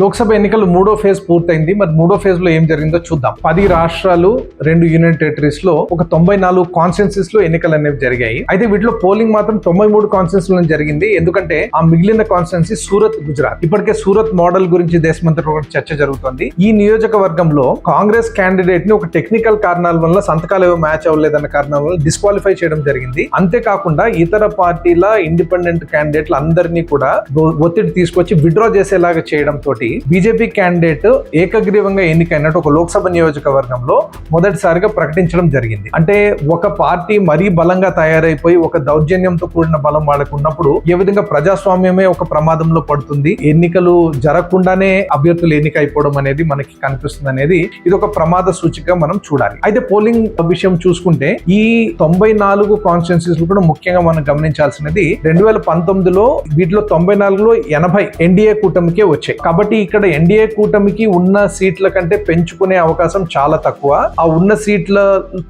లోక్సభ ఎన్నికలు మూడో ఫేజ్ పూర్తయింది. మరి మూడో ఫేజ్లో ఏం జరిగిందో చూద్దాం. పది రాష్ట్రాలు రెండు యూనియన్ టెరిటరీస్లో ఒక తొంభై నాలుగు కాన్స్టిట్యూన్సీస్లో ఎన్నికలు అనేవి జరిగాయి. అయితే వీటిలో పోలింగ్ మాత్రం తొంభై మూడు కాన్స్టిట్యూన్సీ జరిగింది. ఎందుకంటే ఆ మిగిలిన కాన్స్టిట్యున్సీ సూరత్ గుజరాత్. ఇప్పటికే సూరత్ మోడల్ గురించి దేశమంతటా చర్చ జరుగుతోంది. ఈ నియోజకవర్గంలో కాంగ్రెస్ క్యాండిడేట్ని ఒక టెక్నికల్ కారణాల వల్ల సంతకాలు ఏవో మ్యాచ్ అవ్వలేదన్న కారణాల వల్ల డిస్క్వాలిఫై చేయడం జరిగింది. అంతేకాకుండా ఇతర పార్టీల ఇండిపెండెంట్ క్యాండిడేట్లు అందరినీ కూడా ఒత్తిడి తీసుకొచ్చి విడ్రా చేసేలాగా చేయడం తోటి బీజేపీ క్యాండిడేట్ ఏకగ్రీవంగా ఎన్నికైనట్టు ఒక లోక్సభ నియోజకవర్గంలో మొదటిసారిగా ప్రకటించడం జరిగింది. అంటే ఒక పార్టీ మరీ బలంగా తయారైపోయి ఒక దౌర్జన్యంతో కూడిన బలం వాళ్ళకు ఉన్నప్పుడు ఏ విధంగా ప్రజాస్వామ్యమే ఒక ప్రమాదంలో పడుతుంది? ఎన్నికలు జరగకుండానే అభ్యర్థులు ఎన్నిక అయిపోవడం అనేది మనకి కనిపిస్తుంది అనేది ఇది ఒక ప్రమాద సూచికగా మనం చూడాలి. అయితే పోలింగ్ విషయం చూసుకుంటే ఈ తొంభై నాలుగు కాన్స్టిట్యున్సీస్ కూడా ముఖ్యంగా మనం గమనించాల్సినది రెండు వేల పంతొమ్మిదిలో వీటిలో తొంభై నాలుగులో ఎనభై ఎన్డీఏ కూటమికే వచ్చాయి. కాబట్టి ఇక్కడ ఎన్డీఏ కూటమికి ఉన్న సీట్ల కంటే పెంచుకునే అవకాశం చాలా తక్కువ. ఆ ఉన్న సీట్ల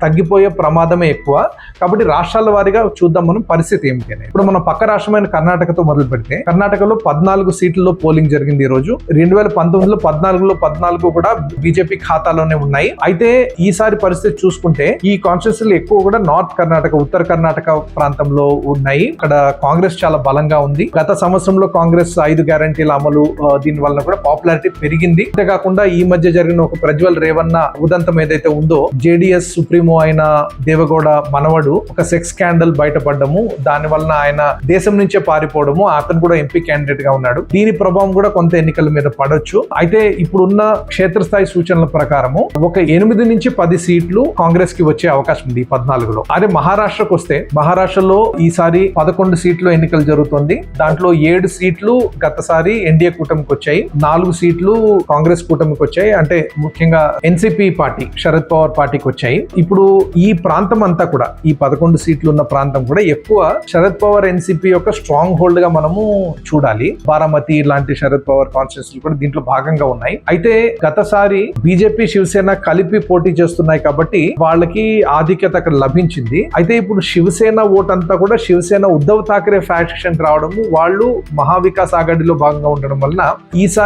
తగ్గిపోయే ప్రమాదమే ఎక్కువ. కాబట్టి రాష్ట్రాల వారీగా చూద్దాం మనం పరిస్థితి ఏమిటి ఇప్పుడు మనం పక్క రాష్ట్రమైన కర్ణాటకతో మొదలు పెడితే కర్ణాటకలో పద్నాలుగు సీట్లలో పోలింగ్ జరిగింది ఈ రోజు. రెండు వేల పంతొమ్మిదిలో పద్నాలుగులో పద్నాలుగు కూడా బీజేపీ ఖాతాలోనే ఉన్నాయి. అయితే ఈసారి పరిస్థితి చూసుకుంటే ఈ కాన్స్టిట్యూన్సీలు ఎక్కువ కూడా నార్త్ కర్ణాటక ఉత్తర కర్ణాటక ప్రాంతంలో ఉన్నాయి. ఇక్కడ కాంగ్రెస్ చాలా బలంగా ఉంది. గత సంవత్సరంలో కాంగ్రెస్ ఐదు గ్యారంటీల అమలు దీని వలన కూడా పాపులారిటీ పెరిగింది. అంతేకాకుండా ఈ మధ్య జరిగిన ఒక ప్రజ్వల్ రేవన్న ఉదంతం ఏదైతే ఉందో జేడిఎస్ సుప్రీమో అయిన దేవగౌడ మనవడు ఒక సెక్స్ స్కాండల్ బయటపడము దాని వలన ఆయన దేశం నుంచే పారిపోవడము. అతను కూడా ఎంపీ క్యాండిడేట్గా ఉన్నాడు. దీని ప్రభావం కూడా కొంత ఎన్నికల మీద పడొచ్చు. అయితే ఇప్పుడున్న క్షేత్రస్థాయి సూచనల ప్రకారము ఒక ఎనిమిది నుంచి పది సీట్లు కాంగ్రెస్కి వచ్చే అవకాశం ఉంది పద్నాలుగులో. అదే మహారాష్ట్రకు వస్తే మహారాష్ట్రలో ఈసారి పదకొండు సీట్లు ఎన్నికలు జరుగుతుంది. దాంట్లో ఏడు సీట్లు గతసారి ఎన్డీఏ కూటమికి వచ్చాయి. నాలుగు సీట్లు కాంగ్రెస్ కూటమికి వచ్చాయి. అంటే ముఖ్యంగా ఎన్సిపి పార్టీ శరద్ పవార్ పార్టీకి వచ్చాయి. ఇప్పుడు ఈ ప్రాంతం అంతా కూడా ఈ పదకొండు సీట్లు ఉన్న ప్రాంతం కూడా ఎక్కువ శరద్ పవార్ ఎన్సిపి యొక్క స్ట్రాంగ్ హోల్డ్గా మనము చూడాలి. బారామతి లాంటి శరద్ పవార్ కాన్స్టిట్యూన్సీలు కూడా దీంట్లో భాగంగా ఉన్నాయి. అయితే గతసారి బీజేపీ శివసేన కలిపి పోటీ చేస్తున్నాయి కాబట్టి వాళ్ళకి ఆధిక్యత అక్కడ లభించింది. అయితే ఇప్పుడు శివసేన ఓట్ అంతా కూడా శివసేన ఉద్ధవ్ థాకరే ఫ్యాక్షన్ రావడము వాళ్ళు మహావికాస్ ఆగడిలో భాగంగా ఉండడం వలన ఈసారి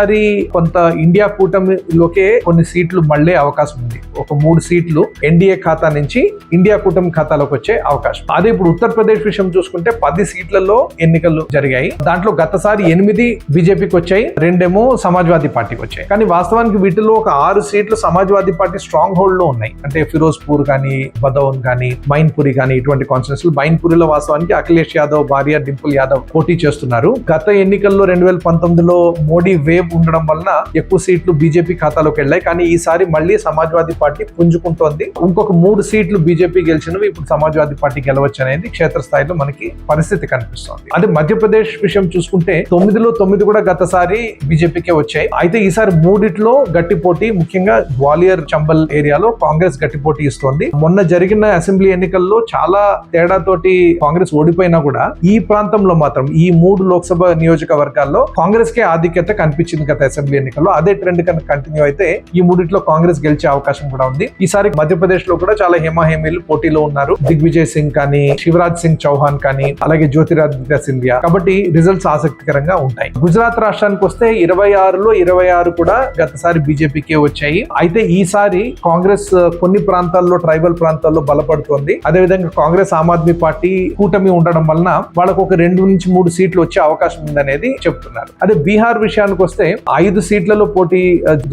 కొంత ఇండియా కూటమిలోకే కొన్ని సీట్లు మళ్ళే అవకాశం ఉంది. ఒక మూడు సీట్లు ఎన్డీఏ ఖాతా నుంచి ఇండియా కూటమి ఖాతాలోకి వచ్చే అవకాశం. అదే ఇప్పుడు ఉత్తరప్రదేశ్ విషయం చూసుకుంటే పది సీట్లలో ఎన్నికలు జరిగాయి. దాంట్లో గతసారి ఎనిమిది బీజేపీకి వచ్చాయి రెండేమో సమాజ్వాదీ పార్టీకి వచ్చాయి. కానీ వాస్తవానికి వీటిలో ఒక ఆరు సీట్లు సమాజ్వాదీ పార్టీ స్ట్రాంగ్ హోల్డ్లో ఉన్నాయి. అంటే ఫిరోజ్పూర్ కానీ బదౌన్ కానీ మైన్పురి కానీ ఇటువంటి కాన్స్టిట్యూన్సీలు మైన్పురిలో వాస్తవానికి అఖిలేష్ యాదవ్ భార్య డింపుల్ యాదవ్ పోటీ చేస్తున్నారు. గత ఎన్నికల్లో రెండు వేల పంతొమ్మిదిలో మోడీ వేవ్ ఉండడం వలన ఎక్కువ సీట్లు బీజేపీ ఖాతాలోకి వెళ్ళాయి. కానీ ఈసారి మళ్ళీ సమాజ్వాదీ పార్టీ పుంజుకుంటోంది. ఇంకొక మూడు సీట్లు బీజేపీ గెలిచినవి ఇప్పుడు సమాజ్వాదీ పార్టీ గెలవచ్చు అనేది క్షేత్రస్థాయిలో మనకి పరిస్థితి కనిపిస్తోంది. అదే మధ్యప్రదేశ్ విషయం చూసుకుంటే తొమ్మిదిలో తొమ్మిది కూడా గతసారి బీజేపీకే వచ్చాయి. అయితే ఈసారి మూడిట్లో గట్టి పోటీ ముఖ్యంగా గ్వాలియర్ చంబల్ ఏరియాలో కాంగ్రెస్ గట్టి పోటీ ఇస్తోంది. మొన్న జరిగిన అసెంబ్లీ ఎన్నికల్లో చాలా తేడాతోటి కాంగ్రెస్ ఓడిపోయినా కూడా ఈ ప్రాంతంలో మాత్రం ఈ మూడు లోక్సభ నియోజకవర్గాల్లో కాంగ్రెస్ కే ఆధిక్యత కనిపించింది. గత అసెంబ్లీ ఎన్నికల్లో అదే ట్రెండ్ కనుక కంటిన్యూ అయితే ఈ మూడిట్లో కాంగ్రెస్ గెలిచే అవకాశం కూడా ఉంది. ఈసారి మధ్యప్రదేశ్లో కూడా చాలా హేమాహేమీలు పోటీలో ఉన్నారు. దిగ్విజయ్ సింగ్ కానీ శివరాజ్ సింగ్ చౌహాన్ కానీ అలాగే జ్యోతిరాదిత్య సింధియా. కాబట్టి రిజల్ట్స్ ఆసక్తికరంగా ఉంటాయి. గుజరాత్ రాష్ట్రానికి వస్తే ఇరవై ఆరులో ఇరవై ఆరు కూడా గతసారి బీజేపీకే వచ్చాయి. అయితే ఈసారి కాంగ్రెస్ కొన్ని ప్రాంతాల్లో ట్రైబల్ ప్రాంతాల్లో బలపడుతోంది. అదేవిధంగా కాంగ్రెస్ ఆమ్ ఆద్మీ పార్టీ కూటమి ఉండడం వలన వాళ్ళకు ఒక రెండు నుంచి మూడు సీట్లు వచ్చే అవకాశం ఉందనేది చెప్తున్నారు. అదే బీహార్ విషయానికి వస్తే ఐదు సీట్లలో పోటీ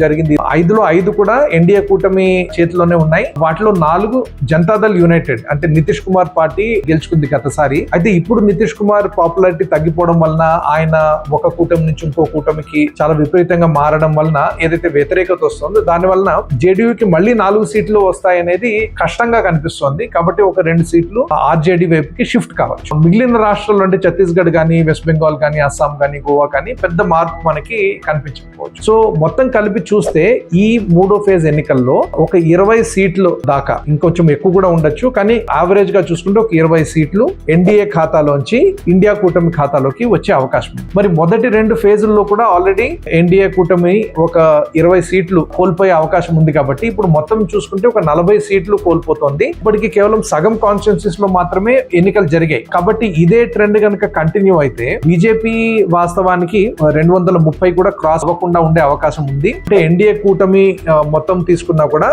జరిగింది. ఐదులో ఐదు కూడా ఎన్డీఏ కూటమి చేతిలోనే ఉన్నాయి. వాటిలో నాలుగు జనతాదళ్ యునైటెడ్ అంటే నితీష్ కుమార్ పార్టీ గెలుచుకుంది గతసారి. అయితే ఇప్పుడు నితీష్ కుమార్ పాపులారిటీ తగ్గిపోవడం వలన ఆయన ఒక కూటమి నుంచి ఇంకో కూటమికి చాలా విపరీతంగా మారడం వలన ఏదైతే వ్యతిరేకత వస్తుందో దాని వలన జేడీయూకి మళ్ళీ నాలుగు సీట్లు వస్తాయనేది కష్టంగా కనిపిస్తోంది. కాబట్టి ఒక రెండు సీట్లు ఆర్జేడీ వైపుకి షిఫ్ట్ కావచ్చు. మిగిలిన రాష్ట్రాలు అంటే ఛత్తీస్గఢ్ కానీ వెస్ట్ బెంగాల్ కానీ అస్సాం కానీ గోవా కానీ పెద్ద మార్పు మనకి కనిపించకపోవచ్చు. సో మొత్తం కలిపి చూస్తే ఈ మూడో ఫేజ్ ఎన్నికల్లో ఒక ఇరవై సీట్లు దాకా ఇంకొంచెం ఎక్కువ కూడా ఉండొచ్చు కానీ యావరేజ్గా చూసుకుంటే ఒక ఇరవై సీట్లు ఎన్డీఏ ఖాతాలోంచి ఇండియా కూటమి ఖాతాలోకి వచ్చే అవకాశం మరి మొదటి రెండు ఫేజుల్లో కూడా ఆల్రెడీ ఎన్డీఏ కూటమి ఒక ఇరవై సీట్లు కోల్పోయే అవకాశం ఉంది కాబట్టి ఇప్పుడు మొత్తం చూసుకుంటే ఒక నలభై సీట్లు కోల్పోతోంది. ఇప్పటికి కేవలం సగం కాన్స్టిట్యున్సీస్లో మాత్రమే ఎన్నికలు జరిగాయి. కాబట్టి ఇదే ట్రెండ్ కనుక కంటిన్యూ అయితే బీజేపీ వాస్తవానికి రెండు వందల ముప్పై కూడా కూడా క్రాస్ అవ్వకుండా ఉండే అవకాశం ఉంది. అంటే ఎన్డీఏ కూటమి మొత్తం తీసుకున్నా కూడా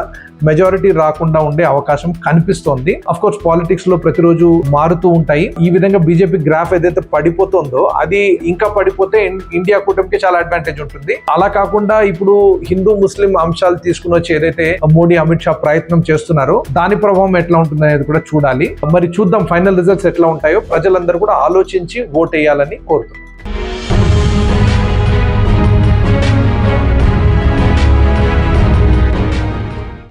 మెజారిటీ రాకుండా ఉండే అవకాశం కనిపిస్తోంది. అఫ్ కోర్స్ పాలిటిక్స్లో ప్రతిరోజు మారుతూ ఉంటాయి. ఈ విధంగా బీజేపీ గ్రాఫ్ ఏదైతే పడిపోతుందో అది ఇంకా పడిపోతే ఇండియా కూటమికి చాలా అడ్వాంటేజ్ ఉంటుంది. అలా కాకుండా ఇప్పుడు హిందూ ముస్లిం అంశాలు తీసుకుని వచ్చి ఏదైతే మోడీ అమిత్ షా ప్రయత్నం చేస్తున్నారో దాని ప్రభావం ఎట్లా ఉంటుంది అనేది కూడా చూడాలి. మరి చూద్దాం ఫైనల్ రిజల్ట్స్ ఎట్లా ఉంటాయో ప్రజలందరూ కూడా ఆలోచించి ఓట్ వేయాలని కోరుతున్నాం.